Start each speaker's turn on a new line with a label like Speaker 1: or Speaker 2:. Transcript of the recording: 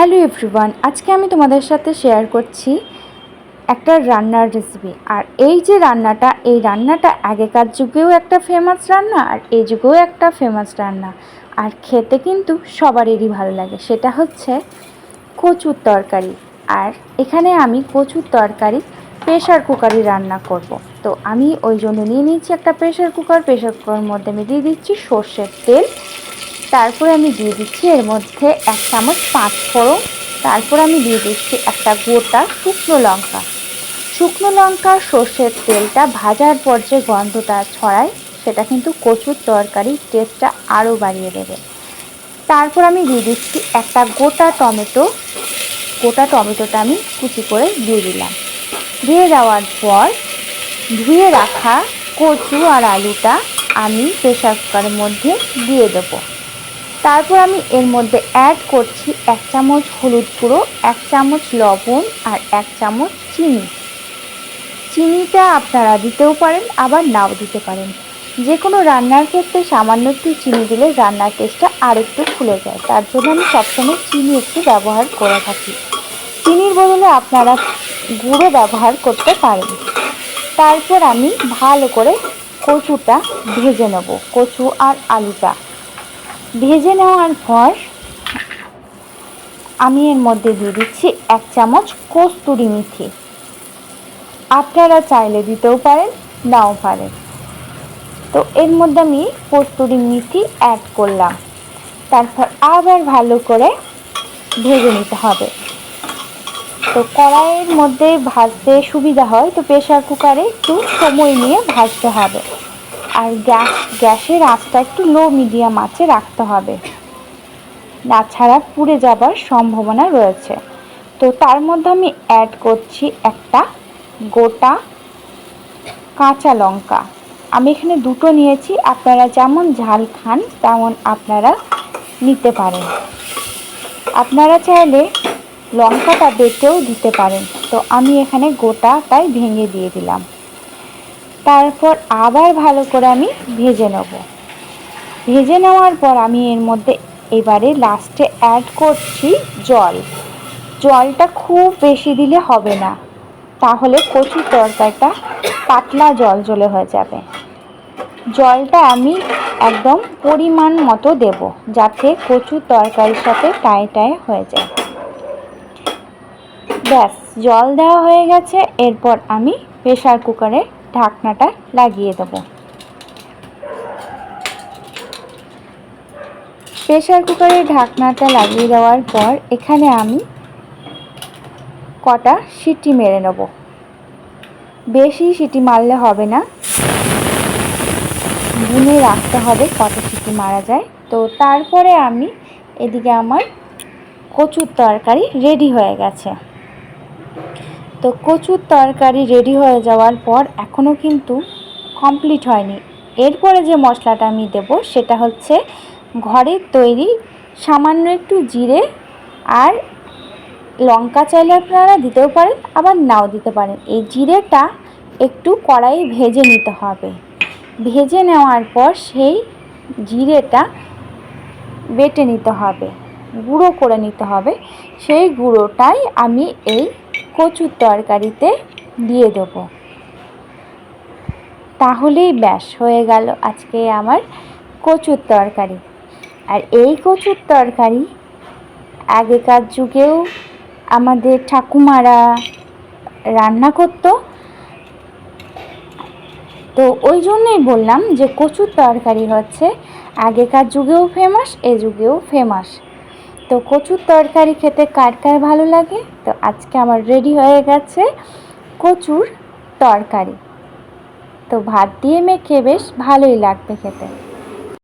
Speaker 1: Hello everyone, আজকে আমি তোমাদের সাথে শেয়ার করছি একটা রান্নার রেসিপি আর এই যে রান্নাটা, এই রান্নাটা আগেকার যুগেও একটা ফেমাস রান্না আর এই যুগেও একটা ফেমাস রান্না। আর খেতে কিন্তু সবারই ভালো লাগে, সেটা হচ্ছে কচুর তরকারি। আর এখানে আমি কচুর তরকারি প্রেশার কুকারে রান্না করব। তো আমি ওই জন্য নিয়ে নিয়েছি একটা প্রেশার কুকার প্রেশার কুকারের মধ্যে আমি দিয়ে দিচ্ছি সর্ষের তেল তারপরে আমি দিয়ে দিচ্ছি এর মধ্যে এক চামচ পাঁচ ফোড়ন। তারপর আমি দিয়ে দিচ্ছি একটা গোটা শুকনো লঙ্কা। শুকনো লঙ্কা সর্ষের তেলটা ভাজার পর যে গন্ধটা ছড়ায়, সেটা কিন্তু কচুর তরকারির টেস্টটা আরও বাড়িয়ে দেবে। তারপর আমি দিয়ে দিচ্ছি একটা গোটা টমেটো। গোটা টমেটোটা আমি কুচি করে দিয়ে দিলাম। দিয়ে দেওয়ার পর ধুয়ে রাখা কচু আর আলুটা আমি প্রেশার কুকারের মধ্যে দিয়ে দেবো। তারপর আমি এর মধ্যে অ্যাড করছি এক চামচ হলুদ গুঁড়ো, এক চামচ লবণ আর এক চামচ চিনি। চিনিটা আপনারা দিতেও পারেন, আবার নাও দিতে পারেন। যে কোনো রান্নার ক্ষেত্রে সামান্য একটু চিনি দিলে রান্নার টেস্টটা আর একটু খুলে যায়। তার জন্য আমি সবসময় চিনি একটু ব্যবহার করে থাকি। চিনির বদলে আপনারা গুঁড়ো ব্যবহার করতে পারেন। তারপর আমি ভালো করে কচুটা ভেজে নেব, কচু আর আলুটা। ভেজে নেওয়ার পর আমি এর মধ্যে দিয়ে দিচ্ছি এক চামচ কস্তুরি মেথি। আপনারা চাইলে দিতেও পারেন, নাও পারেন। তো এর মধ্যে আমি কস্তুরি মেথি অ্যাড করলাম। তারপর আবার ভালো করে ভেজে নিতে হবে। তো কড়াইয়ের মধ্যে ভাজতে সুবিধা হয়, তো প্রেশার কুকারে একটু সময় নিয়ে ভাজতে হবে। আর গ্যাস, গ্যাসের আঁচটা একটু লো মিডিয়াম আঁচে রাখতে হবে। না ছাড়া পুড়ে যাবার সম্ভাবনা রয়েছে। তো তার মধ্যে আমি অ্যাড করছি একটা গোটা কাঁচা লঙ্কা। আমি এখানে দুটো নিয়েছি, আপনারা যেমন ঝাল খান, তেমন আপনারা নিতে পারেন। আপনারা চাইলে লঙ্কাটা বেটেও দিতে পারেন। তো আমি এখানে গোটাটাই ভেঙে দিয়ে দিলাম। তারপর আবার ভালো করে আমি ভেজে নেব। ভেজে নেওয়ার পর আমি এর মধ্যে এবারে লাস্টে অ্যাড করছি জল। জলটা খুব বেশি দিলে হবে না। তাহলে কচুর তরকারিটা পাতলা জল জলে হয়ে যাবে। জলটা আমি একদম পরিমাণ মতো দেব যাতে কচুর তরকারির সাথে টায়ে টায়ে হয়ে যায়। ব্যাস, জল দেওয়া হয়ে গেছে। এরপর আমি প্রেশার কুকারে ঢাকনাটা লাগিয়ে দেবো। প্রেশার কুকারের ঢাকনাটা লাগিয়ে দেওয়ার পর এখানে আমি কটা সিটি মেরে নেব। বেশি সিটি মারলে হবে না। গুনে রাখতে হবে কত সিটি মারা যায়। তো তারপরে আমি এদিকে আমার কচুর তরকারি রেডি হয়ে গেছে। তো কচুর তরকারি রেডি হয়ে যাওয়ার পর এখনও কিন্তু কমপ্লিট হয়নি। এরপরে যে মশলাটা আমি দেব সেটা হচ্ছে ঘরের তৈরি সামান্য একটু জিরে আর লঙ্কা চাইলে আপনারা দিতেও পারেন, আবার নাও দিতে পারেন। এই জিরেটা একটু কড়াই ভেজে নিতে হবে। ভেজে নেওয়ার পর সেই জিরেটা বেটে নিতে হবে। গুঁড়ো করে নিতে হবে। সেই গুঁড়োটাই আমি এই কচুর তরকারিতে দিয়ে দেবো। তাহলেই ব্যাস হয়ে গেল আজকে আমার কচুর তরকারি। আর এই কচুর তরকারি আগেকার যুগেও আমাদের ঠাকুমারা রান্না করত। তো ওই জন্যই বললাম যে কচুর তরকারি হচ্ছে। আগেকার যুগেও ফেমাস এ যুগেও ফেমাস তো কচুর তরকারি খেতে কার কার ভালো লাগে? তো আজকে আমার রেডি হয়ে গেছে কচুর তরকারি। তো ভাত দিয়ে মেখে বেশ ভালোই লাগবে খেতে।